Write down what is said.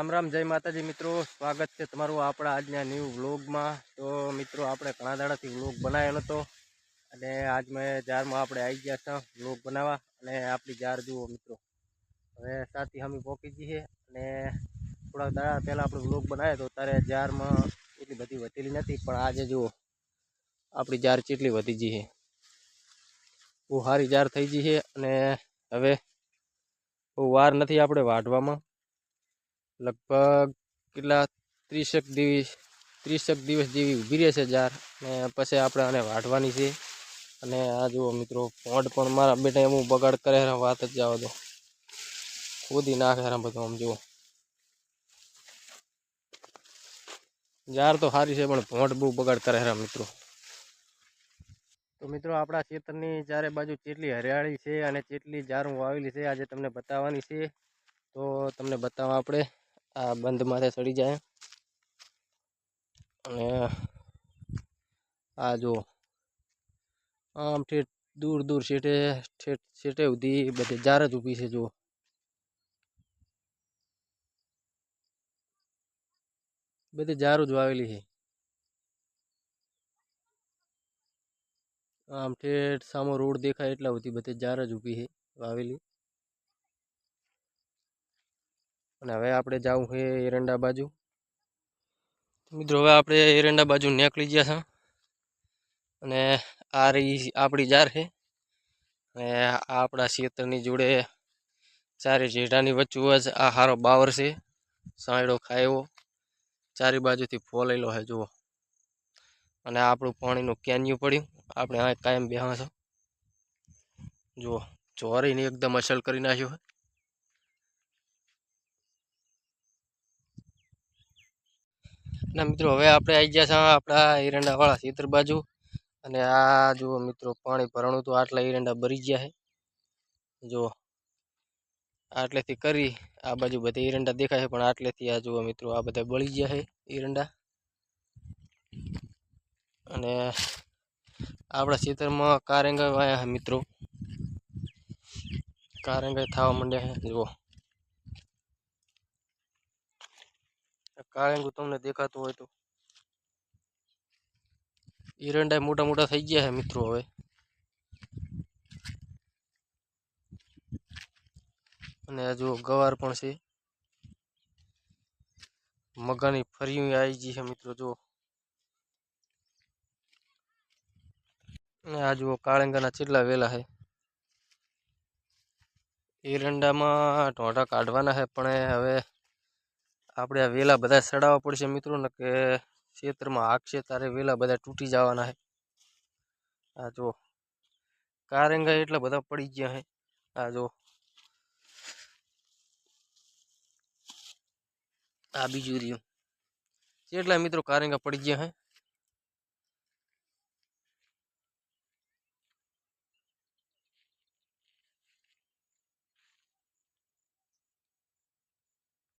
રામ રામ, જય માતાજી મિત્રો. સ્વાગત છે તમારું આપણા આજના ન્યૂ વ્લોગમાં તો મિત્રો, આપણે ઘણા દાડાથી વ્લોગ બનાવ્યો હતો. અને આજ મેં જારમાં આપણે આવી ગયા છે વ્લોગ બનાવવા. અને આપણી જાર જુઓ મિત્રો. હવે સાથી અમે પહોંચી જઈએ. અને થોડાક દાડા પહેલાં આપણે વ્લોગ બનાવ્યો હતો. ત્યારે જારમાં એટલી બધી વધેલી નથી પણ આજે જુઓ, આપણી જાર ચેટલી વધી ગઈ છે. બહુ સારી જાર થઈ ગઈ છે. અને હવે બહુ વાર નથી આપણે વાઢવામાં. લગભગ કેટલા ત્રીસેક દિવસ ત્રીસેક દિવસ જેવી ઊભી રહેશે જાર ને પછી આપણે આને વાઢવાની છે. અને આ જુઓ મિત્રો, પોંડ પણ મારા બેટા એમ બગાડ કરે વાત જ જાવ દો. ખોદી નાખે છે બધું આમ જુઓ. જાર તો સારી છે, પણ ભોંટ બહુ બગાડ કરે છે મિત્રો. તો મિત્રો, આપણા ખેતરની ચારે બાજુ ચેટલી હરિયાળી છે અને કેટલી જારું વાવેલી છે, આજે તમને બતાવવાની છે. તો તમને બતાવવા આપણે. આ બંધ માથે ચડી જાય. અને આ જો આમ ઠેઠ દૂર દૂર છેટે ઠેઠ છેટે સુધી બધે જાર જ ઊભી છે જો બધી જારું જ વાવેલી છે. આમ ઠેઠ સામો રોડ દેખાય એટલા સુધી બધે જાર જ ઊભી છે, વાવેલી. અને હવે આપણે જવું છે એરંડા બાજુ. મિત્રો, હવે આપણે એરંડા બાજુ નીકળી ગયા છે. અને આ રહી આપણી જાર છે. અને આપણા ખેતરની જોડે ચારે જેઠાની વચ્ચે જ આ હારો બાવર છે. સાંયડો ખાયો. ચારે બાજુથી ફોલેલો છે, જુઓ. અને આપણું પાણીનું કેન્યું પડ્યું. આપણે આ કાયમ બેહા જુઓ ચોરીને એકદમ અસલ કરી નાખ્યો ના મિત્રો, હવે આપણે આવી ગયા છીએ આપણા એરંડાવાળા ખેતર બાજુ. અને આ જુઓ મિત્રો, પાણી ભરણું તો આટલા એરંડા ભરી ગયા છે. જુઓ, આટલેથી કરી આ બાજુ બધા એરંડા દેખાય છે, પણ આટલેથી આ જુઓ મિત્રો, આ બધા બળી ગયા છે એરંડા. અને આપણા ખેતરમાં કારેંગા વાયા છે મિત્રો. કારેંગા થવા માંડ્યા છે, જુઓ. કાળેંગું તમને દેખાતું હોય તો. એરંડા મોટા મોટા થઈ ગયા છે મિત્રો હવે. અને જુઓ, ગવાર પણ છે. મગાની ફરી આવી ગઈ છે મિત્રો, જુઓ. અને આ જુઓ, કાળેંગાના ચેટલા વેલા છે. એરંડામાં ઢોંઢા કાઢવાના છે, પણ હવે આપણે આ વેલા બધા સડાવવા પડશે મિત્રો ને કે ક્ષેત્રમાં હાકશે તારે વેલા બધા તૂટી જવાના છે આ જો કારેંગા એટલા બધા પડી ગયા છે આ જો આ બીજું રહ્યું. કેટલા મિત્રો કારેંગા પડી ગયા હે?